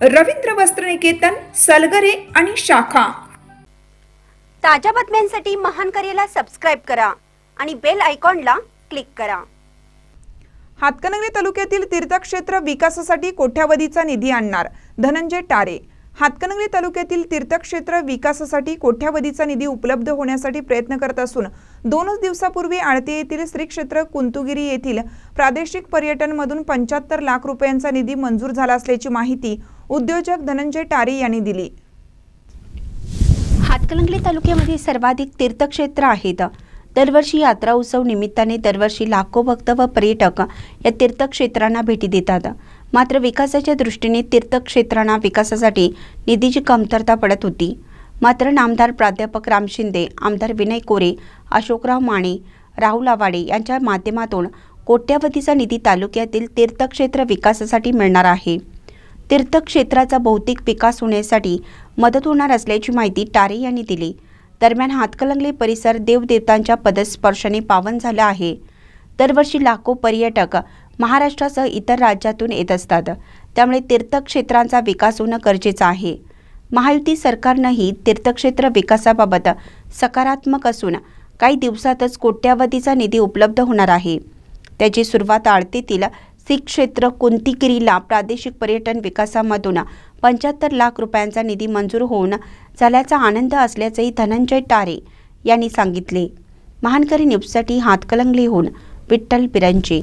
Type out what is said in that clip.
रवींद्र वस्त्रनिकेतन सलगरे आणि शाखा. ताज्या बातम्यांसाठी महान करेला सबस्क्राईब करा आणि बेल आयकॉनला क्लिक करा. हातकणंगले तालुक्यातील तीर्थक्षेत्र विकासासाठी कोट्यावधीचा निधी आणणार? धनंजय टारे. हातकणंगले तालुक्यातील तीर्थक्षेत्र विकासासाठी कोट्यावधीचा निधी उपलब्ध होण्यासाठी प्रयत्न करत असून दोनच दिवसापूर्वी आळते येथील श्री क्षेत्र कुंतुगिरी येथील प्रादेशिक पर्यटनमधून पंच्याहत्तर लाख रुपयांचा निधी मंजूर झाला असल्याची माहिती उद्योजक धनंजय टारे यांनी दिली. हातकलंगली तालुक्यामध्ये सर्वाधिक तीर्थक्षेत्र आहेत. दरवर्षी यात्रा उत्सव निमित्ताने दरवर्षी लाखो भक्त व पर्यटक या तीर्थक्षेत्रांना भेटी देतात. मात्र विकासाच्या दृष्टीने तीर्थक्षेत्रांना विकासासाठी निधीची कमतरता पडत होती. मात्र नामदार प्राध्यापक राम शिंदे आमदार विनय कोरे अशोकराव माने राहुल आवाडे यांच्या माध्यमातून कोट्यावधीचा निधी तालुक्यातील तीर्थक्षेत्र विकासासाठी मिळणार आहे. तीर्थक्षेत्राचा भौतिक विकास होण्यासाठी मदत होणार असल्याची माहिती टारे यांनी दिली. दरम्यान हातकलंगले परिसर देवदेवतांच्या पदस्पर्शाने पावन झाला आहे. दरवर्षी लाखो पर्यटक महाराष्ट्रासह इतर राज्यातून येत असतात. त्यामुळे तीर्थक्षेत्रांचा विकास होणं गरजेचं आहे. महायुती सरकारनंही तीर्थक्षेत्र विकासाबाबत सकारात्मक असून काही दिवसातच कोट्यावधीचा निधी उपलब्ध होणार आहे. त्याची सुरुवात आळतेतील सिख क्षेत्र कुंतीगिरीला प्रादेशिक पर्यटन विकासामधून पंच्याहत्तर लाख रुपयांचा निधी मंजूर होऊन झाल्याचा आनंद असल्याचंही धनंजय टारे यांनी सांगितले. महानकरी न्यूजसाठी हातकलंगलीहून विठ्ठल बिरंजे